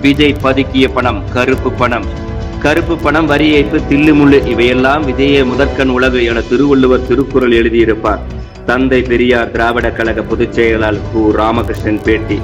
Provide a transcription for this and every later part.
விஜய் பதுக்கிய பணம் கருப்பு பணம். கருப்பு பணம் வரி ஏய்ப்பு தில்லுமுள்ளு இவையெல்லாம் விஜய முதற்கண் உலகு என திருவள்ளுவர் திருக்குறள் எழுதியிருப்பார். தந்தை பெரியார் திராவிட கழக பொதுச் செயலாளர் கு. ராமகிருஷ்ணன் பேட்டி.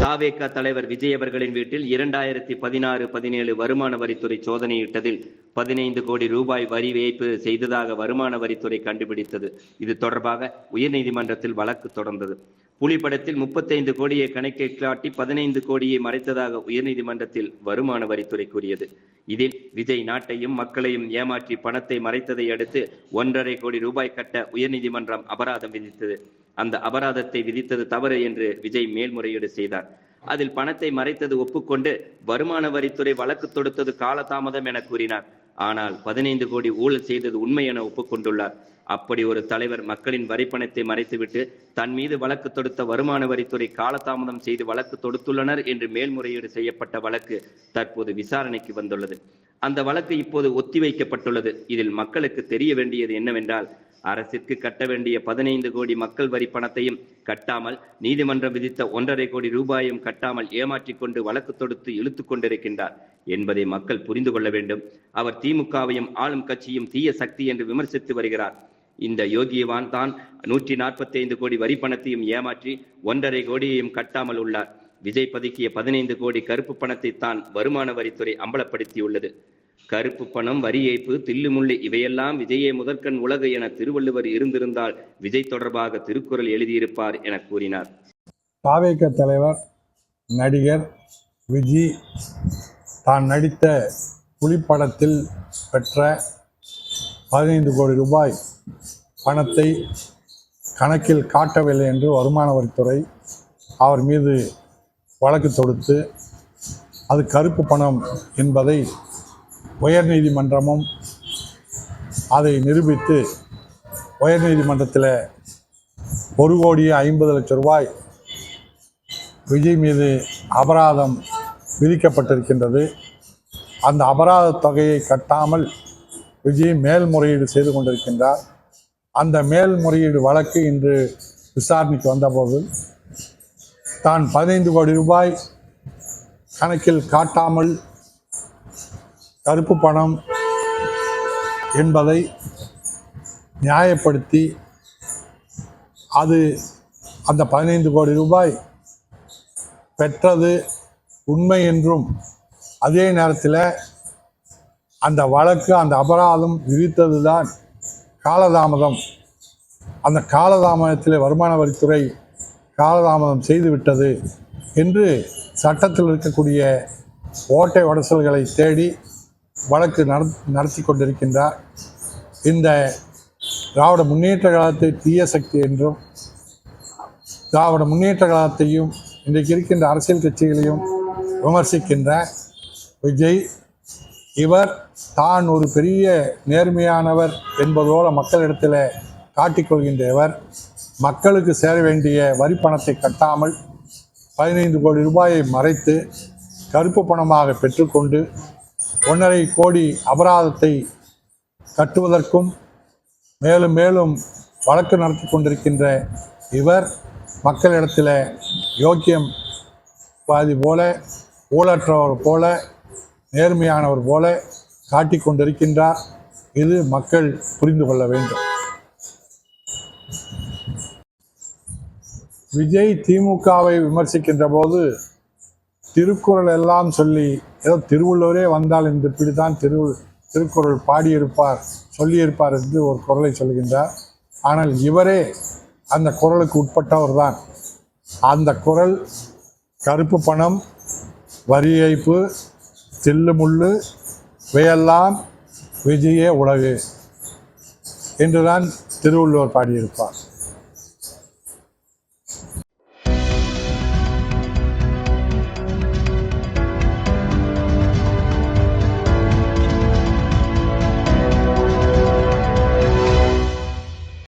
தாவேக தலைவர் விஜய் அவர்களின் வீட்டில் இரண்டாயிரத்தி பதினாறு பதினேழு வருமான வரித்துறை சோதனையிட்டதில் பதினைந்து கோடி ரூபாய் வரி வேய்ப்பு செய்ததாக வருமான வரித்துறை கண்டுபிடித்தது. இது தொடர்பாக உயர்நீதிமன்றத்தில் வழக்கு தொடர்ந்தது. புலிப்படத்தில் முப்பத்தைந்து கோடியை கணக்கை காட்டி பதினைந்து கோடியை மறைத்ததாக உயர்நீதிமன்றத்தில் வருமான வரித்துறை கூறியது. இதில் விஜய் நாட்டையும் மக்களையும் ஏமாற்றி பணத்தை மறைத்ததை அடுத்து ஒன்றரை கோடி ரூபாய் கட்ட உயர்நீதிமன்றம் அபராதம் விதித்தது. அந்த அபராதத்தை விதித்தது தவறு என்று விஜய் மேல்முறையீடு செய்தார். அதில் பணத்தை மறைத்தது ஒப்புக்கொண்டு வருமான வரித்துறை வழக்கு தொடுத்தது காலதாமதம் என கூறினார். ஆனால் பதினைந்து கோடி ஊழல் செய்தது உண்மை என ஒப்புக்கொண்டுள்ளார். அப்படி ஒரு தலைவர் மக்களின் வரிப்பணத்தை மறைத்துவிட்டு தன் மீது வழக்கு தொடுத்த வருமான வரித்துறை காலதாமதம் செய்து வழக்கு தொடுத்துள்ளனர் என்று மேல்முறையீடு செய்யப்பட்ட வழக்கு தற்போது விசாரணைக்கு வந்துள்ளது. அந்த வழக்கு இப்போது ஒத்திவைக்கப்பட்டுள்ளது. இதில் மக்களுக்கு தெரிய வேண்டியது என்னவென்றால் அரசிற்கு கட்ட வேண்டிய பதினைந்து கோடி மக்கள் வரி பணத்தையும் கட்டாமல் நீதிமன்றம் விதித்த ஒன்றரை கோடி ரூபாயும் கட்டாமல் ஏமாற்றிக் கொண்டு வழக்கு தொடுத்து இழுத்து கொண்டிருக்கின்றார் என்பதை மக்கள் புரிந்து கொள்ள வேண்டும். அவர் திமுகவையும் ஆளும் கட்சியும் தீய சக்தி என்று விமர்சித்து வருகிறார். இந்த யோகியவான் தான் நூற்றி நாற்பத்தி ஐந்து கோடி வரி பணத்தையும் ஏமாற்றி ஒன்றரை கோடியையும் கட்டாமல் உள்ளார். விஜய் பதுக்கிய பதினைந்து கோடி கருப்பு பணத்தை தான் வருமான வரித்துறை அம்பலப்படுத்தியுள்ளது. கருப்பு பணம் வரி ஏய்ப்பு தில்லுமுள்ளு இவையெல்லாம் விஜயே முதற்கண் உலகு என திருவள்ளுவர் இருந்திருந்தால் விஜய் தொடர்பாக திருக்குறள் எழுதியிருப்பார் என கூறினார். பாவேக தலைவர் நடிகர் விஜி தான் நடித்த புலிப்படத்தில் பெற்ற பதினைந்து கோடி ரூபாய் பணத்தை கணக்கில் காட்டவில்லை என்று வருமான வரித்துறை அவர் மீது வழக்கு தொடுத்து அது கருப்பு பணம் என்பதை உயர்நீதிமன்றமும் அதை நிரூபித்து உயர்நீதிமன்றத்தில் ஒரு கோடி ஐம்பது லட்சம் ரூபாய் விஜய் மீது அபராதம் விதிக்கப்பட்டிருக்கின்றது. அந்த அபராத தொகையை கட்டாமல் விஜய் மேல்முறையீடு செய்து கொண்டிருக்கின்றார். அந்த மேல்முறையீடு வழக்கு இன்று விசாரணைக்கு வந்தபோது தான் பதினைந்து கோடி ரூபாய் கணக்கில் காட்டாமல் கருப்பு பணம் என்பதை நியாயப்படுத்தி அது அந்த பதினைந்து கோடி ரூபாய் பெற்றது உண்மை என்றும் அதே நேரத்தில் அந்த வழக்கு அந்த அபராதம் விதித்தது தான் காலதாமதம். அந்த காலதாமதத்தில் வருமான வரித்துறை காலதாமதம் செய்துவிட்டது என்று சட்டத்தில் இருக்கக்கூடிய ஓட்டை உடசல்களை தேடி வழக்கு நட நடத்தி கொண்டிருக்கின்றார் இந்த திராவிட முன்னேற்ற காலத்தை தீய சக்தி என்றும் திராவிட முன்னேற்ற காலத்தையும் இன்றைக்கு இருக்கின்ற அரசியல் கட்சிகளையும் விமர்சிக்கின்ற விஜய் இவர் தான் ஒரு பெரிய நேர்மையானவர் என்பதோடு மக்களிடத்தில் காட்டிக்கொள்கின்ற இவர் மக்களுக்கு சேர வேண்டிய வரி பணத்தை கட்டாமல் பதினைந்து கோடி ரூபாயை மறைத்து கருப்பு பணமாக பெற்றுக்கொண்டு ஒன்றரை கோடி அபராதத்தை கட்டுவதற்கும் மேலும் மேலும் வழக்கு நடத்தி கொண்டிருக்கின்ற இவர் மக்களிடத்தில் யோக்கியம் பாதி போல ஊழற்றவர் போல நேர்மையானவர் போல காட்டிக்கொண்டிருக்கின்றார் இது மக்கள் புரிந்து கொள்ள வேண்டும். விஜய் திமுகவை விமர்சிக்கின்ற போது திருக்குறள் எல்லாம் சொல்லி ஏதோ திருவள்ளுவரே வந்தால் இந்த இப்படித்தான் திரு திருக்குறள் பாடியிருப்பார் சொல்லியிருப்பார் என்று ஒரு குரலை சொல்கின்றார். ஆனால் இவரே அந்த குரலுக்கு உட்பட்டவர் தான். அந்த குரல் கருப்பு பணம் வரி ஏய்ப்பு தில்லுமுள்ளு இவையெல்லாம் விஜயே உலகு என்றுதான் திருவள்ளுவர் பாடியிருப்பார்.